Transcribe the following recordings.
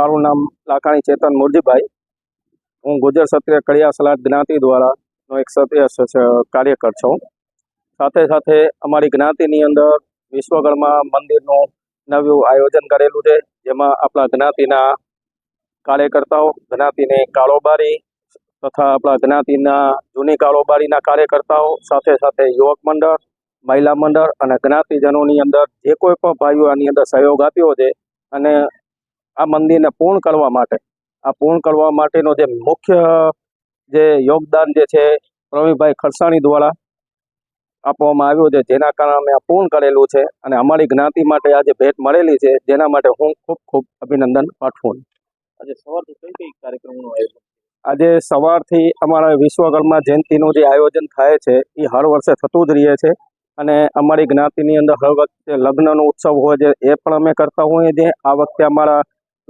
મારું નામ લાખાણી ચેતન મુરજીભાઈ. હું ગુજર ક્ષત્રિય કડિયા સલાટ જ્ઞાતિ દ્વારા નો એક સત્ય કાર્યકર છું. સાથે સાથે અમારી જ્ઞાતિની અંદર વિશ્વગરમાં મંદિરનું નવું આયોજન કરેલું છે, જેમાં આપણા જ્ઞાતિના કાર્યકર્તાઓ, જ્ઞાતિની કારોબારી તથા આપણા જ્ઞાતિના જૂની કારોબારીના કાર્યકર્તાઓ, સાથે સાથે યુવક મંડળ, મહિલા મંડળ અને જ્ઞાતિજનોની અંદર જે કોઈ પણ ભાઈઓ આની અંદર સહયોગ આપ્યો છે અને આ મંદિરને પૂર્ણ કરવા માટે. આ પૂર્ણ કરવા માટેનો જે મુખ્ય જે યોગદાન જે છે પ્રવીણભાઈ ખરસાણી દ્વારા આપવામાં આવ્યું છે જેના કારણે અમે આ પૂર્ણ કરેલું છે અને અમારી જ્ઞાતિ માટે આજે ભેટ મળેલી છે જેના માટે હું ખૂબ ખૂબ અભિનંદન પાઠવું આજે સવારથી કઈ કઈ કાર્યક્રમોનું આયોજન આજે સવારથી અમારા વિશ્વકર્મા જયંતિનું જે આયોજન થાય છે એ હર વર્ષે થતું જ રહે છે અને અમારી જ્ઞાતિની અંદર હર વખતે લગ્નનો ઉત્સવ હોય છે એ પણ અમે કરતા હોઈએ છીએ. આ વખતે અમારા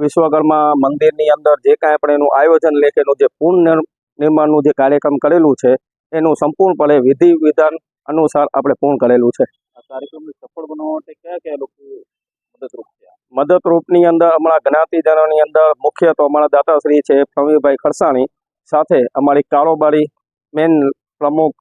વિશ્વકર્મા મંદિરની અંદર જે કાંઈ આપણે એનું આયોજન લેખેનું જે પૂર્ણ નિર- નિર્માણનું જે કાર્યક્રમ કરેલું છે એનું સંપૂર્ણપણે વિધિ વિધાન અનુસાર આપણે પૂર્ણ કરેલું છે. આ કાર્યક્રમને સફળ બનાવવા માટે કયા કયા લોકો મદદરૂપ થયા? મદદરૂપની અંદર અમારા જ્ઞાતિજનોની અંદર મુખ્ય તો અમારા દાતાશ્રી છે પ્રવીણભાઈ ખરસાણી સાથે અમારી કારોબારી મેન પ્રમુખ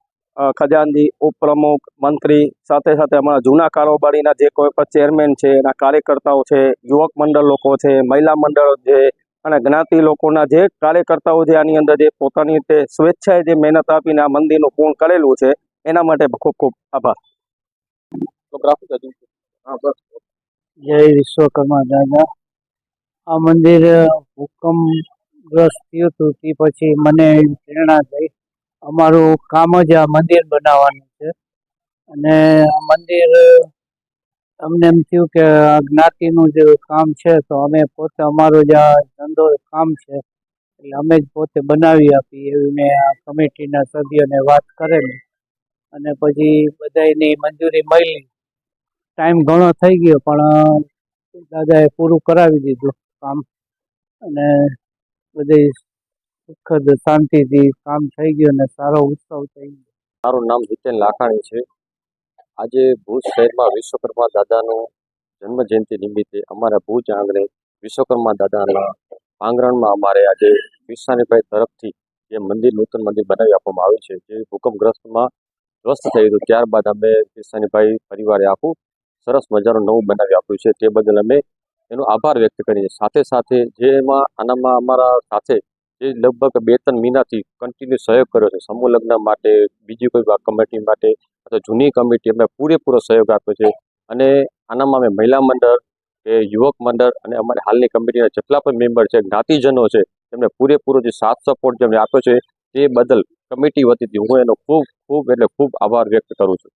ખજાનજી ઉપપ્રમુખ મંત્રી સાથે સાથે અમારા જૂના કારોબારીના જે કોઈ પણ ચેરમેન છે એના કાર્યકર્તાઓ છે યુવક મંડળ લોકો છે મહિલા મંડળ છે અને જ્ઞાતિ લોકોના જે કાર્યકર્તાઓ છે આની અંદર જે પોતાની રીતે સ્વેચ્છાએ જે મહેનત આપીને આ મંદિરનું પૂર્ણ કરેલું છે એના માટે ખૂબ ખૂબ આભાર. તો ગ્રાફિક હજુ હા બસ. જય વિશ્વકર્મા દાદા. આ મંદિર ભૂકંપગ્રસ્ત થયું હતું તે પછી મને પ્રેરણા થઈ. અમારું કામ જ આ મંદિર બનાવવાનું છે. અને આ મંદિર, અમને એમ થયું કે આ જ્ઞાતિનું જે કામ છે, તો અમે પોતે અમારો જે આ ધંધો કામ છે. એટલે અમે જ પોતે બનાવી આપી એવી મેં આ કમિટીના સભ્યોને વાત કરેલી. અને પછી બધાયની મંજૂરી મળી. ટાઈમ ઘણો થઈ ગયો, પણ દાદાએ પૂરું કરાવી દીધું કામ. અને બધી સુખદ શાંતિથી કામ થઈ ગયું અને સારો ઉત્સવ થઈ ગયો. મારું નામ જીતેન લાખાણી છે. આજે ભુજ શહેરમાં વિશ્વકર્મા દાદાનું જન્મ જયંતિ નિમિત્તે અમારા ભુજ આંગણે વિશ્વકર્મા દાદાના આંગણમાં અમારે આજે વિશાનીભાઈ તરફથી જે મંદિર, નૂતન મંદિર બનાવી આપવામાં આવ્યું છે, જે ભૂકંપગ્રસ્તમાં ધ્વસ્ત થયું હતું. ત્યારબાદ અમે વિશાનીભાઈ પરિવારે આખું સરસ મજાનું નવું બનાવી આપ્યું છે. તે બદલ અમે એનો આભાર વ્યક્ત કરીએ સાથે સાથે જેમાં આનામાં અમારા સાથે જે લગભગ બે ત્રણ મહિનાથી કન્ટિન્યુ સહયોગ કર્યો છે. સમૂહ લગ્ન માટે, બીજી કોઈ કમિટી માટે અથવા જૂની કમિટી અમને પૂરેપૂરો સહયોગ આપ્યો છે. અને આનામાં અમે મહિલા મંડળ કે યુવક મંડળ અને અમારી હાલની કમિટીના જેટલા પણ મેમ્બર છે, જ્ઞાતિજનો છે તેમને પૂરેપૂરો જે સાથ સપોર્ટ જેમને આપ્યો છે, તે બદલ કમિટી વતીથી હું એનો ખૂબ ખૂબ એટલે ખૂબ આભાર વ્યક્ત કરું છું.